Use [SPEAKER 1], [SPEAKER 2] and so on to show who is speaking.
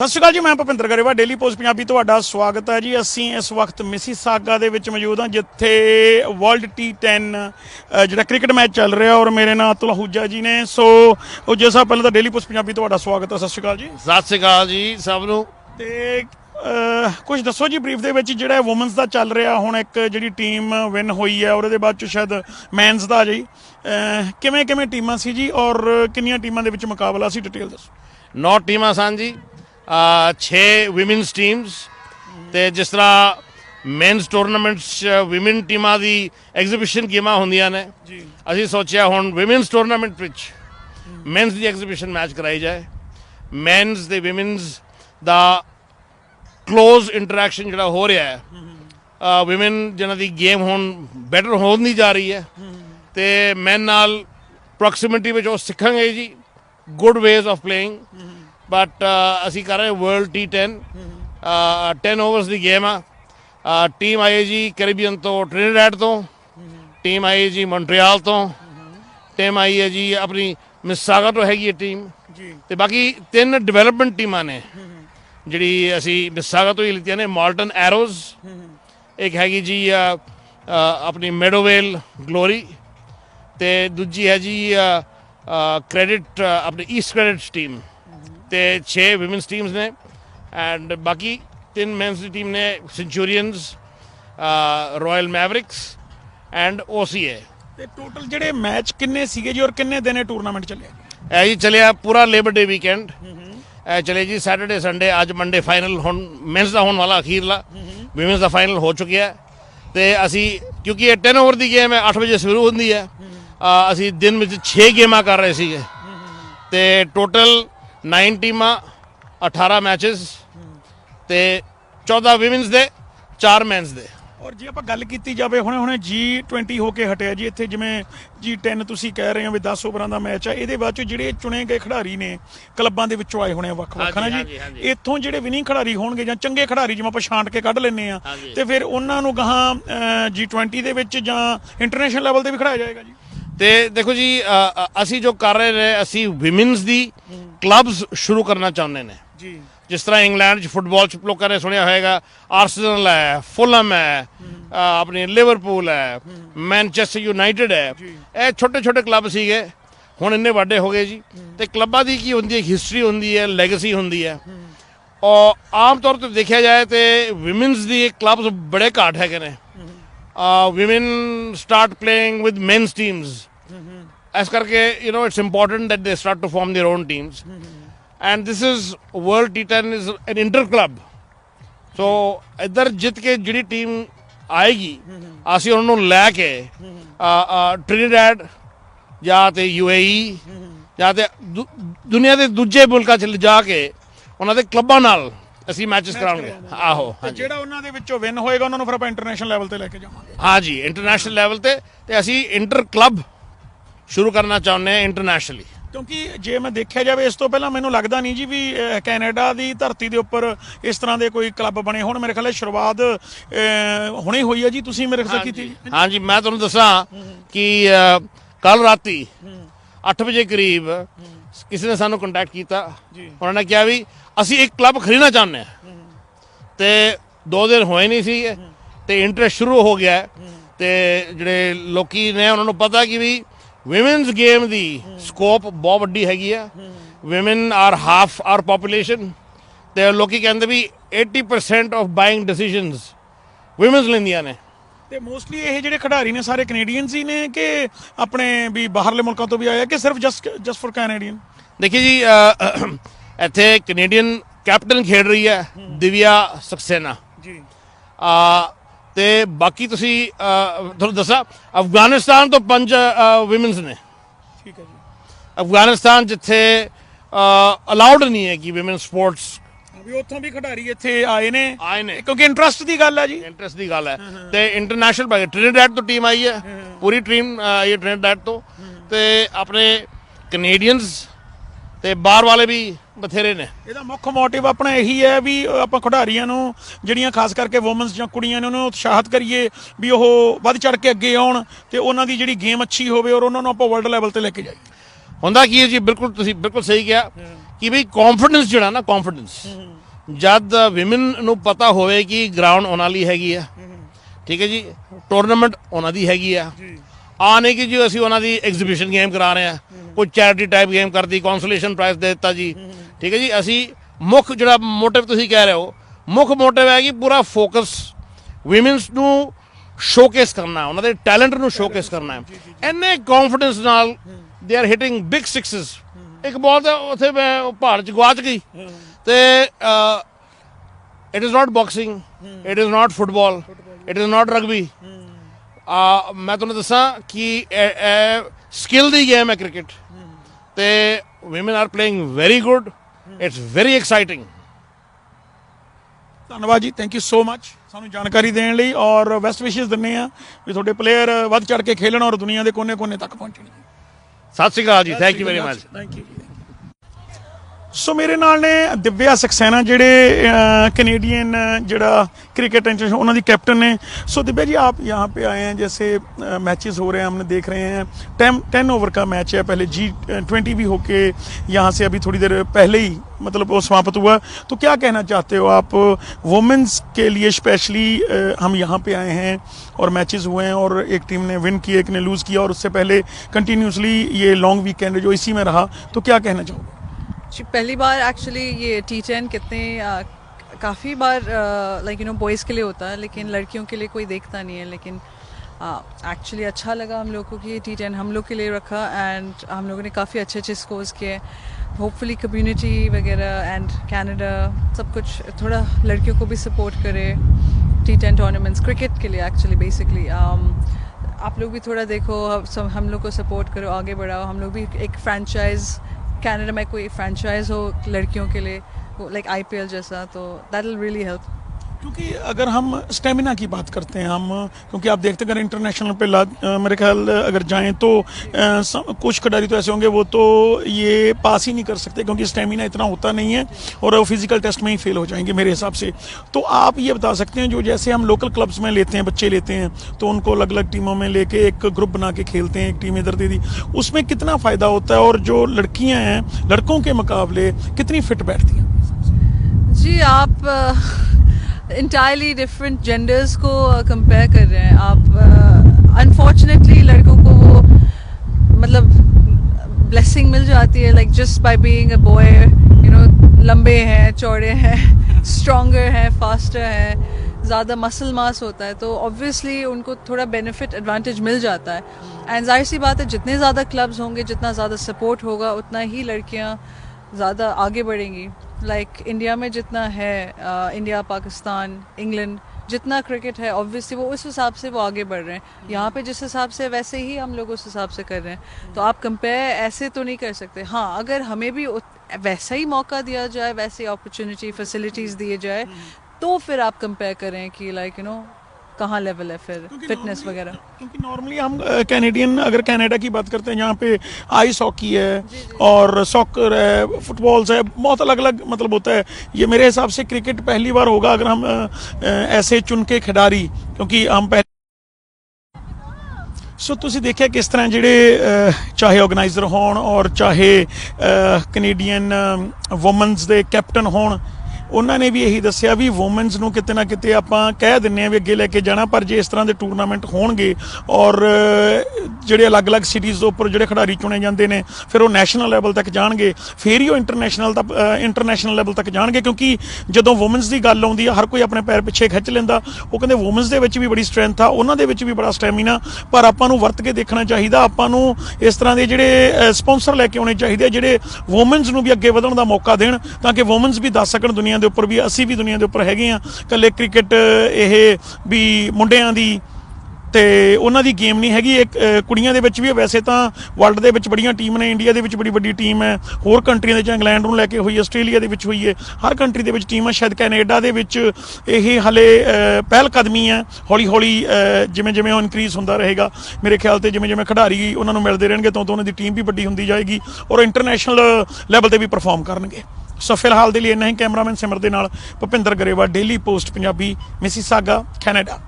[SPEAKER 1] ਸਤਿ ਸ਼੍ਰੀ ਅਕਾਲ ਜੀ ਮੈਂ ਭੁਪਿੰਦਰ ਗਰੇਵਾ ਡੇਲੀ ਪੋਸਟ ਪੰਜਾਬੀ ਤੁਹਾਡਾ ਸਵਾਗਤ ਹੈ ਜੀ। ਅਸੀਂ ਇਸ ਵਕਤ ਮਿਸੀਸਾਗਾ ਦੇ ਵਿੱਚ ਮੌਜੂਦ ਹਾਂ ਜਿੱਥੇ ਵਰਲਡ ਟੀ10 ਅ, ਜਿਹੜਾ ਕ੍ਰਿਕਟ ਮੈਚ ਚੱਲ ਰਿਹਾ ਔਰ ਮੇਰੇ ਨਾਲ ਅਤੁਲ ਹੂਜਾ ਜੀ ਨੇ। ਸੋ ਹੂਜਾ ਸਾਹਿਬ ਪਹਿਲਾਂ ਤਾਂ ਡੇਲੀ ਪੋਸਟ ਪੰਜਾਬੀ ਤੁਹਾਡਾ ਸਵਾਗਤ ਹੈ। ਸਤਿ ਸ਼੍ਰੀ ਅਕਾਲ ਜੀ।
[SPEAKER 2] ਸਤਿ ਸ਼੍ਰੀ ਅਕਾਲ ਜੀ ਸਭ ਨੂੰ।
[SPEAKER 1] ਤੇ ਕੁਝ ਦੱਸੋ ਜੀ ਬਰੀਫ ਦੇ ਵਿੱਚ ਜਿਹੜਾ ਔਮਨਸ ਦਾ ਚੱਲ ਰਿਹਾ ਹੁਣ ਇੱਕ ਜਿਹੜੀ ਟੀਮ ਵਿਨ ਹੋਈ ਹੈ ਔਰ ਉਹਦੇ ਬਾਅਦ ਚ ਸ਼ਾਇਦ ਮੈਨਸ ਦਾ ਜੀ ਕਿਵੇਂ ਕਿਵੇਂ ਟੀਮਾਂ ਸੀ ਜੀ ਔਰ ਕਿੰਨੀਆਂ ਟੀਮਾਂ ਦੇ ਵਿੱਚ ਮੁਕਾਬਲਾ ਸੀ ਡਿਟੇਲ ਦੱਸੋ।
[SPEAKER 2] ਨੌ ਟੀਮਾਂ ਸਨ ਜੀ। 6 ਔਮਨਸ ਟੀਮਸ ਤੇ ਜਿਸ ਤਰ੍ਹਾਂ ਮੈਨਸ ਟੂਰਨਾਮੈਂਟਸ ਔਮਨ ਟੀਮਾਂ ਦੀ ਐਗਜ਼ੀਬਿਸ਼ਨ ਗੇਮਾਂ ਹੁੰਦੀਆਂ ਨੇ।
[SPEAKER 1] ਜੀ।
[SPEAKER 2] ਅਸੀਂ ਸੋਚਿਆ ਹੁਣ ਔਮਨਸ ਟੂਰਨਾਮੈਂਟ ਵਿੱਚ ਮੈਨਸ ਦੀ ਐਗਜ਼ੀਬਿਸ਼ਨ ਮੈਚ ਕਰਾਈ ਜਾਏ। ਮੈਨਸ ਤੇ ਔਮਨਸ ਦਾ ਕਲੋਜ਼ ਇੰਟਰੈਕਸ਼ਨ ਜਿਹੜਾ ਹੋ ਰਿਹਾ ਹੈ ਔਮਨ ਜਿਹਨਾਂ ਦੀ ਗੇਮ ਹੁਣ ਬੈਟਰ ਹੋਣ ਨਹੀਂ ਜਾ ਰਹੀ ਹੈ। ਤੇ ਮੈਨ ਨਾਲ ਪ੍ਰੋਕਸੀਮਿਟੀ ਵਿੱਚ ਉਹ ਸਿੱਖਾਂਗੇ ਜੀ। Good ways of playing but ਅਸੀਂ ਕਰ ਰਹੇ ਵਰਲਡ ਟੀ10 ਅ, 10 ਓਵਰਸ ਦੀ ਗੇਮ ਆ। ਟੀਮ ਆਈ ਜੀ ਕੈਰੀਬੀਅਨ ਤੋਂ ਟ੍ਰਿਨੀਡੈਡ ਤੋਂ ਟੀਮ ਆਈ ਜੀ ਮੌਂਟਰੀਅਲ ਤੋਂ ਟੀਮ ਆਈ ਹੈ ਜੀ ਆਪਣੀ ਮਿਸਾਗਾ ਤੋਂ ਹੈਗੀ ਹੈ ਟੀਮ
[SPEAKER 1] ਜੀ।
[SPEAKER 2] ਤੇ ਬਾਕੀ ਤਿੰਨ ਡਿਵੈਲਪਮੈਂਟ ਟੀਮਾਂ ਨੇ। ਜਿਹੜੀ ਅਸੀਂ ਮਿਸਾਗਾ ਤੋਂ ਹੀ ਲਿੱਤੀਆਂ ਨੇ ਮਾਲਟਨ ਐਰੋਜ਼ ਇੱਕ ਹੈਗੀ ਜੀ ਆਪਣੀ ਮੈਡੋਵੇਲ ਗਲੋਰੀ ਤੇ ਦੂਜੀ ਹੈ ਜੀ ਕ੍ਰੈਡਿਟ ਆਪਣੀ ਈਸਟ ਕ੍ਰੈਡਿਟ ਟੀਮ ਤੇ 6 ਔਮਨਸ ਟੀਮਸ ਨੇ ਐਂਡ ਬਾਕੀ ਤਿੰਨ ਮੈਨਸ ਦੀ ਟੀਮ ਨੇ ਸੈਂਚੁਰੀਅਨਸ ਰਾਇਲ ਮੈਵਰਿਕਸ ਐਂਡ ਓਸੀਏ
[SPEAKER 1] ਤੇ ਟੋਟਲ ਜਿਹੜੇ ਮੈਚ ਕਿੰਨੇ ਸੀਗੇ ਜੀ ਔਰ ਕਿੰਨੇ ਦਿਨ ਇਹ ਟੂਰਨਾਮੈਂਟ ਚੱਲਿਆ
[SPEAKER 2] ਇਹ ਜੀ ਚੱਲਿਆ ਪੂਰਾ ਲੇਬਰ ਡੇ ਵੀਕਐਂਡ ਇਹ ਚਲੇ ਜੀ ਸੈਟਰਡੇ ਸੰਡੇ ਅੱਜ ਮੰਡੇ ਫਾਈਨਲ ਹੁਣ ਮੈਨਸ ਦਾ ਹੋਣ ਵਾਲਾ ਅਖੀਰਲਾ। ਵਿਮਨਸ ਦਾ ਫਾਈਨਲ ਹੋ ਚੁੱਕਿਆ। ਹੈ ਤੇ ਅਸੀਂ ਕਿਉਂਕਿ ਇਹ 10 ਓਵਰ ਦੀ ਗੇਮ ਹੈ 8 ਵਜੇ ਸ਼ੁਰੂ ਹੁੰਦੀ ਹੈ। ਅਸੀਂ ਦਿਨ ਵਿੱਚ 6 ਗੇਮਾਂ ਕਰ ਰਹੇ ਸੀਗੇ। ਤੇ ਟੋਟਲ 9 ਟੀਮਾਂ 18 ਮੈਚਸ ਤੇ 14 ਵਿਮਨਸ ਦੇ 4 ਮੈਨਸ ਦੇ
[SPEAKER 1] ਔਰ ਜੇ ਆਪਾਂ ਗੱਲ ਕੀਤੀ ਜਾਵੇ ਹੁਣੇ ਹੁਣੇ G20 ਹੋ ਕੇ ਹਟਿਆ ਜੀ ਇੱਥੇ ਜਿਵੇਂ G10 ਤੁਸੀਂ ਕਹਿ ਰਹੇ ਹੋ ਵੀ 10 ਓਵਰਾਂ ਦਾ ਮੈਚ ਹੈ ਇਹਦੇ ਬਾਅਦ ਚ ਜਿਹੜੇ ਚੁਣੇ ਗਏ ਖਿਡਾਰੀ ਨੇ ਕਲੱਬਾਂ ਦੇ ਵਿੱਚੋਂ ਆਏ ਹੋਣੇ ਆ ਵੱਖ-ਵੱਖ ਨਾ ਜੀ। ਇੱਥੋਂ ਜਿਹੜੇ ਵਿਨਿੰਗ ਖਿਡਾਰੀ ਹੋਣਗੇ ਜਾਂ ਚੰਗੇ ਖਿਡਾਰੀ ਜਿਵੇਂ ਆਪਾਂ ਛਾਂਟ ਕੇ ਕੱਢ ਲੈਨੇ ਆ। ਤੇ ਫਿਰ ਉਹਨਾਂ ਨੂੰ ਗਾਹਾਂ ਅਹ, G20 ਦੇ ਵਿੱਚ ਜਾਂ ਇੰਟਰਨੈਸ਼ਨਲ ਲੈਵਲ ਤੇ ਵੀ ਖਿਡਾਇਆ ਜਾਏਗਾ ਜੀ
[SPEAKER 2] ਤੇ ਦੇਖੋ ਜੀ ਅਸੀਂ ਜੋ ਕਰ ਰਹੇ ਨੇ ਅਸੀਂ ਵਿਮਨਸ ਦੀ ਕਲੱਬਸ ਸ਼ੁਰੂ ਕਰਨਾ ਚਾਹੁੰਦੇ ਨੇ।
[SPEAKER 1] ਜੀ।
[SPEAKER 2] ਜਿਸ ਤਰ੍ਹਾਂ ਇੰਗਲੈਂਡ 'ਚ ਫੁੱਟਬਾਲ 'ਚ ਲੋਕਾਂ ਨੇ ਸੁਣਿਆ ਹੋਵੇਗਾ ਆਰਸਨਲ ਹੈ ਫੁਲਮ ਹੈ ਆਪਣੀ ਲਿਵਰਪੂਲ ਹੈ ਮੈਨਚੈਸਟਰ ਯੂਨਾਈਟਿਡ ਹੈ। ਇਹ ਛੋਟੇ ਛੋਟੇ ਕਲੱਬ ਸੀਗੇ ਹੁਣ ਇੰਨੇ ਵੱਡੇ ਹੋ ਗਏ ਜੀ। ਤੇ ਕਲੱਬਾਂ ਦੀ ਕੀ ਹੁੰਦੀ ਹੈ ਹਿਸਟਰੀ ਹੁੰਦੀ ਹੈ ਲੈਗੇਸੀ ਹੁੰਦੀ ਹੈ। ਔਰ ਆਮ ਤੌਰ ਤੇ ਦੇਖਿਆ ਜਾਏ ਤੇ ਵਿਮਨਸ ਦੀ ਕਲੱਬਸ ਬੜੇ ਘੱਟ ਹੈਗੇ ਨੇ। Women start playing with men's teams ਇਸ ਕਰਕੇ you know it's important that they start to form their own teams. And this is world t10 is an inter club. So ਇੱਧਰ ਜਿੱਤ ਕੇ ਜਿਹੜੀ ਟੀਮ ਆਏਗੀ ਅਸੀਂ ਉਹਨਾਂ ਨੂੰ ਲੈ ਕੇ ਟ੍ਰਿਨੀਡੈਡ ਜਾਂ ਤੇ ਯੂਏਈ ਜਾਂ ਤੇ ਦੁ- ਦੁਨੀਆ ਦੇ ਦੂਜੇ ਮੁਲਕਾਂ ਚ ਲਿਜਾ ਕੇ ਉਹਨਾਂ ਦੇ ਕਲੱਬਾਂ ਨਾਲ ਅਸੀਂ ਮੈਚਸ ਕਰਾਉਣਗੇ ਆਹੋ
[SPEAKER 1] ਤੇ ਜਿਹੜਾ ਉਹਨਾਂ ਦੇ ਵਿੱਚੋਂ ਵਿਨ ਹੋਏਗਾ ਉਹਨਾਂ ਨੂੰ ਫਿਰ ਆਪਾਂ ਇੰਟਰਨੈਸ਼ਨਲ ਲੈਵਲ ਤੇ ਲੈ ਕੇ ਜਾਵਾਂਗੇ
[SPEAKER 2] ਹਾਂਜੀ ਇੰਟਰਨੈਸ਼ਨਲ ਲੈਵਲ ਤੇ ਤੇ ਅਸੀਂ ਇੰਟਰ ਕਲੱਬ ਸ਼ੁਰੂ ਕਰਨਾ ਚਾਹੁੰਦੇ ਹਾਂ ਇੰਟਰਨੈਸ਼ਨਲੀ
[SPEAKER 1] ਕਿਉਂਕਿ ਜੇ ਮੈਂ ਦੇਖਿਆ ਜਾਵੇ ਇਸ ਤੋਂ ਪਹਿਲਾਂ ਮੈਨੂੰ ਲੱਗਦਾ ਨਹੀਂ ਜੀ ਵੀ ਅਹ, ਕੈਨੇਡਾ ਦੀ ਧਰਤੀ ਦੇ ਉੱਪਰ ਇਸ ਤਰ੍ਹਾਂ ਦੇ ਕੋਈ ਕਲੱਬ ਬਣੇ ਹੁਣ। ਮੇਰੇ ਖਿਆਲ ਹੈ ਸ਼ੁਰੂਆਤ ਅਹ, ਹੁਣੇ ਹੋਈ ਹੈ ਜੀ। ਤੁਸੀਂ ਮੇਰੇ ਖਿਆਲ ਕੀਤੀ ਜੀ?
[SPEAKER 2] ਹਾਂਜੀ ਮੈਂ ਤੁਹਾਨੂੰ ਦੱਸਾਂ ਕਿ ਕੱਲ ਰਾਤੀ 8 ਵਜੇ ਕਰੀਬ ਕਿਸੇ ਨੇ ਸਾਨੂੰ ਕੰਟੈਕਟ ਕੀਤਾ।
[SPEAKER 1] ਜੀ।
[SPEAKER 2] ਉਹਨਾਂ ਨੇ ਕਿਹਾ ਵੀ ਅਸੀਂ ਇੱਕ ਕਲੱਬ ਖਰੀਦਣਾ ਚਾਹੁੰਦੇ ਹਾਂ। ਤੇ ਦੋ ਦਿਨ ਹੋਏ ਨਹੀਂ ਸੀ। ਤੇ ਇੰਟਰਸਟ ਸ਼ੁਰੂ ਹੋ ਗਿਆ। ਹੈ। ਤੇ ਜਿਹੜੇ ਲੋਕੀ ਨੇ ਉਹਨਾਂ ਨੂੰ ਪਤਾ ਕਿ ਵੀ ਵਿਮਨਸ ਗੇਮ ਦੀ ਸਕੋਪ ਬਹੁਤ ਵੱਡੀ ਹੈਗੀ ਆ। Women are half are population ਤੇ ਲੋਕੀ ਕਹਿੰਦੇ ਵੀ 80% ਆਫ ਬਾਇੰਗ ਡਿਸੀਜਨਸ ਵਿਮਨਸ ਲੈਂਦੀਆਂ ਨੇ।
[SPEAKER 1] ਤੇ ਮੋਸਟਲੀ ਇਹ ਜਿਹੜੇ ਖਿਡਾਰੀ ਨੇ ਸਾਰੇ ਕੈਨੇਡੀਅਨਸ ਹੀ ਨੇ ਕਿ ਆਪਣੇ ਵੀ ਬਾਹਰਲੇ ਮੁਲਕਾਂ ਤੋਂ ਵੀ ਆਏ ਆ ਕਿ ਸਿਰਫ ਜਸਟ ਜਸਟ ਫॉर ਕੈਨੇਡੀਅਨ
[SPEAKER 2] ਦੇਖਿਏ ਜੀ ਇੱਥੇ ਕੈਨੇਡੀਅਨ ਕੈਪਟਨ ਖੇਡ ਰਹੀ ਹੈ। ਦਿਵਿਆ ਸਕਸੇਨਾ।
[SPEAKER 1] ਜੀ।
[SPEAKER 2] ਆ ਤੇ ਬਾਕੀ ਤੁਸੀਂ ਤੁਹਾਨੂੰ ਦੱਸਾਂ ਅਫਗਾਨਿਸਤਾਨ ਤੋਂ ਪੰਜ ਔਮਨਸ ਨੇ।
[SPEAKER 1] ਠੀਕ ਹੈ ਜੀ।
[SPEAKER 2] ਅਫਗਾਨਿਸਤਾਨ ਜਿੱਥੇ ਅਲਾਉਡ ਨਹੀਂ ਹੈ ਕਿ ਔਮਨ ਸਪੋਰਟਸ
[SPEAKER 1] ਵੀ ਉੱਥੋਂ ਵੀ ਖਿਡਾਰੀ ਇੱਥੇ ਆਏ ਨੇ।
[SPEAKER 2] ਆਏ ਨੇ।
[SPEAKER 1] ਕਿਉਂਕਿ ਇੰਟਰਸਟ ਦੀ ਗੱਲ ਹੈ ਜੀ।
[SPEAKER 2] ਇੰਟਰਸਟ ਦੀ ਗੱਲ ਹੈ। ਤੇ ਇੰਟਰਨੈਸ਼ਨਲ ਬਾਈ ਟ੍ਰਿਨੀਡੈਡ ਤੋਂ ਟੀਮ ਆਈ ਹੈ। ਪੂਰੀ ਟੀਮ ਆਈ ਹੈ ਟ੍ਰਿਨੀਡੈਡ ਤੋਂ। ਤੇ ਆਪਣੇ ਕੈਨੇਡੀਅਨਸ ਤੇ ਬਾਹਰ ਵਾਲੇ ਵੀ ਬਥੇਰੇ ਨੇ।
[SPEAKER 1] ਇਹਦਾ ਮੁੱਖ ਮੋਟਿਵ ਆਪਣਾ ਇਹੀ ਹੈ ਵੀ ਆਪਾਂ ਖਿਡਾਰੀਆਂ ਨੂੰ ਜਿਹੜੀਆਂ ਖਾਸ ਕਰਕੇ ਔਮਨਸ ਜਾਂ ਕੁੜੀਆਂ ਨੇ ਉਹਨਾਂ ਨੂੰ ਉਤਸ਼ਾਹਿਤ ਕਰੀਏ ਵੀ ਉਹ ਵੱਧ ਚੜ ਕੇ ਅੱਗੇ ਆਉਣ ਤੇ ਉਹਨਾਂ ਦੀ ਜਿਹੜੀ ਗੇਮ ਅੱਛੀ ਹੋਵੇ ਔਰ ਉਹਨਾਂ ਨੂੰ ਆਪਾਂ ਵਰਲਡ ਲੈਵਲ ਤੇ ਲੈ ਕੇ ਜਾਈਏ।
[SPEAKER 2] ਹੁੰਦਾ ਕੀ ਹੈ ਜੀ? ਬਿਲਕੁਲ ਤੁਸੀਂ ਬਿਲਕੁਲ ਸਹੀ ਕਿਹਾ ਕਿ ਵੀ ਕੌਨਫੀਡੈਂਸ ਜਿਹੜਾ ਨਾ ਕੌਨਫੀਡੈਂਸ ਜਦ ਵਿਮਨ ਨੂੰ ਪਤਾ ਹੋਵੇ ਕਿ ਗਰਾਊਂਡ ਉਹਨਾਂ ਲਈ ਹੈਗੀ ਆ ਠੀਕ ਹੈ ਜੀ? ਟੂਰਨਾਮੈਂਟ ਉਹਨਾਂ ਦੀ ਹੈਗੀ ਆ। ਆ ਨਹੀਂ ਕਿ ਜੀ ਅਸੀਂ ਉਹਨਾਂ ਦੀ ਐਗਜ਼ੀਬਿਸ਼ਨ ਗੇਮ ਕਰਾ ਰਹੇ ਆ ਕੋਈ ਚੈਰਿਟੀ ਟਾਈਪ ਗੇਮ ਕਰਦੀ ਕੌਂਸੋਲੇਸ਼ਨ ਪ੍ਰਾਈਜ਼ ਦੇ ਦਿੱਤਾ ਜੀ। ਠੀਕ ਹੈ ਜੀ, ਅਸੀਂ ਮੁੱਖ ਜਿਹੜਾ ਮੋਟਿਵ ਤੁਸੀਂ ਕਹਿ ਰਹੇ ਹੋ, ਮੁੱਖ ਮੋਟਿਵ ਹੈ ਕਿ ਪੂਰਾ ਫੋਕਸ ਵਿਮਨਸ ਨੂੰ ਸ਼ੋਕੇਸ ਕਰਨਾ, ਉਹਨਾਂ ਦੇ ਟੈਲੈਂਟ ਨੂੰ ਸ਼ੋਕੇਸ ਕਰਨਾ ਹੈ। ਇੰਨੇ ਕੌਨਫੀਡੈਂਸ ਨਾਲ ਦੇ ਆਰ ਹਿਟਿੰਗ ਬਿਗ ਸਿਕਸਸ ਇੱਕ ਬਾਲ ਤਾਂ ਉੱਥੇ ਮੈਂ ਪਹਾੜ ਚ ਗਵਾਚ ਗਈ। ਤੇ it is not boxing it is not football it is not rugby ਆ ਮੈਂ ਤੁਹਾਨੂੰ ਦੱਸਾਂ ਕਿ ਸਕਿੱਲ ਦੀ ਗੇਮ ਹੈ ਕ੍ਰਿਕਟ ਤੇ women are playing very good it's very exciting
[SPEAKER 1] ਧੰਨਵਾਦ ਜੀ ਥੈਂਕ ਯੂ ਸੋ ਮੱਚ ਸਾਨੂੰ ਜਾਣਕਾਰੀ ਦੇਣ ਲਈ ਔਰ ਬੈਸਟ ਵਿਸ਼ੇਸ ਦਿੰਨੇ ਆ ਵੀ ਤੁਹਾਡੇ ਪਲੇਅਰ ਵੱਧ ਚੜ ਕੇ ਖੇਲਣ ਔਰ ਦੁਨੀਆ ਦੇ ਕੋਨੇ-ਕੋਨੇ ਤੱਕ ਪਹੁੰਚਣ
[SPEAKER 2] ਸਤਿ ਸ਼੍ਰੀ ਅਕਾਲ ਜੀ thank you very much
[SPEAKER 1] thank you ਸੋ ਮੇਰੇ ਨਾਲ ਨੇ ਦਿਵਿਆ ਸਕਸੈਨਾ ਜਿਹੜੇ ਕੈਨੇਡੀਅਨ ਜਿਹੜਾ क्रिकेट इंटरनेशनल ਉਹਨਾਂ ਦੀ कैप्टन ने सो दिव्या जी आप यहाँ पे आए हैं जैसे मैचेस हो रहे हैं हमने देख रहे हैं टेन टेन ओवर का मैच है पहले जी ट्वेंटी भी होके यहाँ से अभी थोड़ी देर पहले ही मतलब वो समाप्त हुआ तो क्या कहना चाहते हो आप वुमेन्स के लिए स्पेशली हम यहाँ पे आए हैं और मैचेस हुए हैं और एक टीम ने विन किया एक ने लूज़ किया और उससे पहले कंटिन्यूसली ये लॉन्ग वीकेंड जो इसी में रहा तो क्या कहना चाहोगे
[SPEAKER 3] जी पहली बार एक्चुअली ये टी टेन कितने काफ़ी बार लाइक यू नो बॉयज़ के लिए होता है लेकिन लड़कियों के लिए कोई देखता नहीं है लेकिन एक्चुअली uh, अच्छा लगा हम लोग को कि टी टेन हम लोग के लिए रखा एंड हम लोगों ने काफ़ी अच्छे अच्छे स्कोर्स किए। होपफुली कम्युनिटी वगैरह एंड कनाडा सब कुछ थोड़ा लड़कियों को भी सपोर्ट करे टी टेन टूर्नामेंट्स क्रिकेट के लिए एक्चुअली बेसिकली आप लोग भी थोड़ा देखो हम लोग को सपोर्ट करो आगे बढ़ाओ हम लोग भी एक फ्रेंचाइज कनाडा में कोई फ्रेंचाइज हो लड़कियों के लिए लाइक आईपीएल जैसा तो दैट विल रियली हेल्प
[SPEAKER 1] क्योंकि अगर हम स्टेमिना की बात करते हैं, हम, क्योंकि आप देखते अगर इंटरनेशनल पे ला- मेरे ख्याल, अगर जाएँ तो सम- कुछ खिलाड़ी तो ऐसे होंगे, वो तो ये पास ही नहीं कर सकते क्योंकि स्टेमिना इतना होता नहीं है और वो फ़िज़िकल टेस्ट में ही फेल हो जाएँगे मेरे हिसाब से। तो आप ये बता सकते हैं, जो जैसे हम लोकल क्लब्स में लेते हैं, बच्चे लेते हैं तो उनको अलग अलग टीमों में लेके एक ग्रुप बना के खेलते हैं, एक टीम इधर दे दी, उसमें कितना फ़ायदा होता है और जो लड़कियाँ हैं, लड़कों के मुकाबले कितनी फिट बैठती हैं?
[SPEAKER 3] जी, आप इंटायरली डिफरेंट जेंडर्स को कंपेयर कर रहे हैं आप अनफॉर्चुनेटली लड़कों को वो मतलब ब्लेसिंग मिल जाती है like just by being a boy you know लंबे हैं चौड़े हैं स्ट्रॉन्गर हैं फास्टर हैं ज़्यादा मसल मास होता है तो ऑब्वियसली उनको थोड़ा बेनिफिट एडवांटेज मिल जाता है। एंड ज़ाहिर सी बात है जितने ज़्यादा क्लब्स होंगे जितना ज़्यादा सपोर्ट होगा उतना ही लड़कियाँ ज़्यादा आगे बढ़ेंगी। लाइक इंडिया में जितना है इंडिया पाकिस्तान इंग्लैंड जितना क्रिकेट है ऑब्वियसली वो उस हिसाब से वो आगे बढ़ रहे हैं। यहाँ पे जिस हिसाब से वैसे ही हम लोग उस हिसाब से कर रहे हैं। तो आप कंपेयर ऐसे तो नहीं कर सकते। हाँ अगर हमें भी वैसा ही मौका दिया जाए वैसी अपॉर्चुनिटी फैसिलिटीज़ दिए जाए तो फिर आप कंपेयर करें कि लाइक यू नो कहाँ लेवल है फिर
[SPEAKER 1] क्योंकि
[SPEAKER 3] फिटनेस
[SPEAKER 1] normally-
[SPEAKER 3] वगैरह
[SPEAKER 1] क्योंकि नॉर्मली हम कैनेडियन अगर कनाडा की बात करते हैं यहाँ पे आइस हॉकी है और सॉकर है फुटबॉल्स है बहुत अलग अलग मतलब होता है ये मेरे हिसाब से क्रिकेट पहली बार होगा अगर हम अ, अ, ऐसे चुन के खिडारी क्योंकि हम पहले ਸੋ ਤੁਸੀਂ ਦੇਖਿਆ ਕਿਸ ਤਰ੍ਹਾਂ ਜਿਹੜੇ ਅਹ, ਚਾਹੇ ਆਰਗੇਨਾਈਜ਼ਰ ਹੋਣ ਔਰ ਚਾਹੇ ਕੈਨੇਡੀਅਨ ਔਮਨਸ ਦੇ ਕੈਪਟਨ ਹੋਣ ਉਹਨਾਂ ਨੇ ਵੀ ਇਹੀ ਦੱਸਿਆ ਵੀ ਔਮਨਸ ਨੂੰ ਕਿਤੇ ਨਾ ਕਿਤੇ ਆਪਾਂ ਕਹਿ ਦਿੰਨੇ ਆ ਵੀ ਅੱਗੇ ਲੈ ਕੇ ਜਾਣਾ, ਪਰ ਜੇ ਇਸ ਤਰ੍ਹਾਂ ਦੇ ਟੂਰਨਾਮੈਂਟ ਹੋਣਗੇ ਔਰ ਜਿਹੜੇ ਅਲੱਗ-ਅਲੱਗ ਸਿਟੀਜ਼ ਦੇ ਉੱਪਰ ਜਿਹੜੇ ਖਿਡਾਰੀ ਚੁਣੇ ਜਾਂਦੇ ਨੇ, ਫਿਰ ਉਹ ਨੈਸ਼ਨਲ ਲੈਵਲ ਤੱਕ ਜਾਣਗੇ, ਫਿਰ ਹੀ ਉਹ ਇੰਟਰਨੈਸ਼ਨਲ ਤੱਕ ਇੰਟਰਨੈਸ਼ਨਲ ਲੈਵਲ ਤੱਕ ਜਾਣਗੇ, ਕਿਉਂਕਿ ਜਦੋਂ ਔਮਨਸ ਦੀ ਗੱਲ ਆਉਂਦੀ ਆ, ਹਰ ਕੋਈ ਆਪਣੇ ਪੈਰ ਪਿੱਛੇ ਖਿੱਚ ਲੈਂਦਾ। ਉਹ ਕਹਿੰਦੇ ਔਮਨਸ ਦੇ ਵਿੱਚ ਵੀ ਬੜੀ ਸਟਰੈਂਥ ਆ, ਉਹਨਾਂ ਦੇ ਵਿੱਚ ਵੀ ਬੜਾ ਸਟੈਮੀਨਾ ਪਰ ਆਪਾਂ ਨੂੰ ਵਰਤ ਕੇ ਦੇਖਣਾ ਚਾਹੀਦਾ, ਆਪਾਂ ਨੂੰ ਇਸ ਤਰ੍ਹਾਂ ਦੇ ਜਿਹੜੇ ਸਪਾਂਸਰ ਲੈ ਕੇ ਆਉਣੇ ਚਾਹੀਦੇ ਆ, ਜਿਹੜੇ ਔਮਨਸ ਨੂੰ ਵੀ ਅੱਗੇ ਵਧਣ ਦਾ ਮੌਕਾ ਦੇਣ, ਤਾਂ ਕਿ ਔਮਨਸ ਵੀ ਦੱਸ ਸਕਣ ਦੁਨੀਆ ਦੇ ਉੱਪਰ ਵੀ, ਅਸੀਂ ਵੀ ਦੁਨੀਆ ਦੇ ਉੱਪਰ ਹੈਗੇ ਆ ਕੱਲੇ ਕ੍ਰਿਕਟ, ਇਹ ਵੀ ਮੁੰਡਿਆਂ ਦੀ ਤੇ ਉਹਨਾਂ ਦੀ ਗੇਮ ਨਹੀਂ ਹੈਗੀ। ਇੱਕ ਕੁੜੀਆਂ ਦੇ ਵਿੱਚ ਵੀ ਵੈਸੇ ਤਾਂ ਵਰਲਡ ਦੇ ਵਿੱਚ ਬੜੀਆਂ ਟੀਮ ਨੇ ਇੰਡੀਆ ਦੇ ਵਿੱਚ ਬੜੀ ਵੱਡੀ ਟੀਮ ਹੈ। ਹੋਰ ਕੰਟਰੀਆਂ ਦੇ ਚ ਇੰਗਲੈਂਡ ਨੂੰ ਲੈ ਕੇ ਹੋਈ ਆਸਟ੍ਰੇਲੀਆ ਦੇ ਵਿੱਚ ਹੋਈ ਹੈ। ਹਰ ਕੰਟਰੀ ਦੇ ਵਿੱਚ ਟੀਮ ਹੈ ਸ਼ਾਇਦ ਕੈਨੇਡਾ ਦੇ ਵਿੱਚ ਇਹ ਹਲੇ ਅਹ, ਪਹਿਲ ਕਦਮੀ ਹੈ। ਹੌਲੀ ਹੌਲੀ ਜਿਵੇਂ ਜਿਵੇਂ ਉਹ ਇਨਕਰੀਜ਼ ਹੁੰਦਾ ਰਹੇਗਾ। ਮੇਰੇ ਖਿਆਲ ਤੇ ਜਿਵੇਂ ਜਿਵੇਂ ਖਿਡਾਰੀ ਉਹਨਾਂ ਨੂੰ ਮਿਲਦੇ ਰਹਿਣਗੇ ਤਾਂ ਤਾਂ ਉਹਨਾਂ ਦੀ ਟੀਮ ਵੀ ਵੱਡੀ ਹੁੰਦੀ ਜਾਏਗੀ ਔਰ ਇੰਟਰਨੈਸ਼ਨਲ ਲੈਵਲ ਤੇ ਵੀ ਪਰਫਾਰਮ ਕਰਨਗੇ। ਸੋ ਫਿਲਹਾਲ ਦੇ ਲਈ ਇੰਨਾ ਹੀ। ਕੈਮਰਾਮੈਨ ਸਿਮਰ ਦੇ ਨਾਲ Bhupinder Grewal daily post Punjabi Mississauga Canada.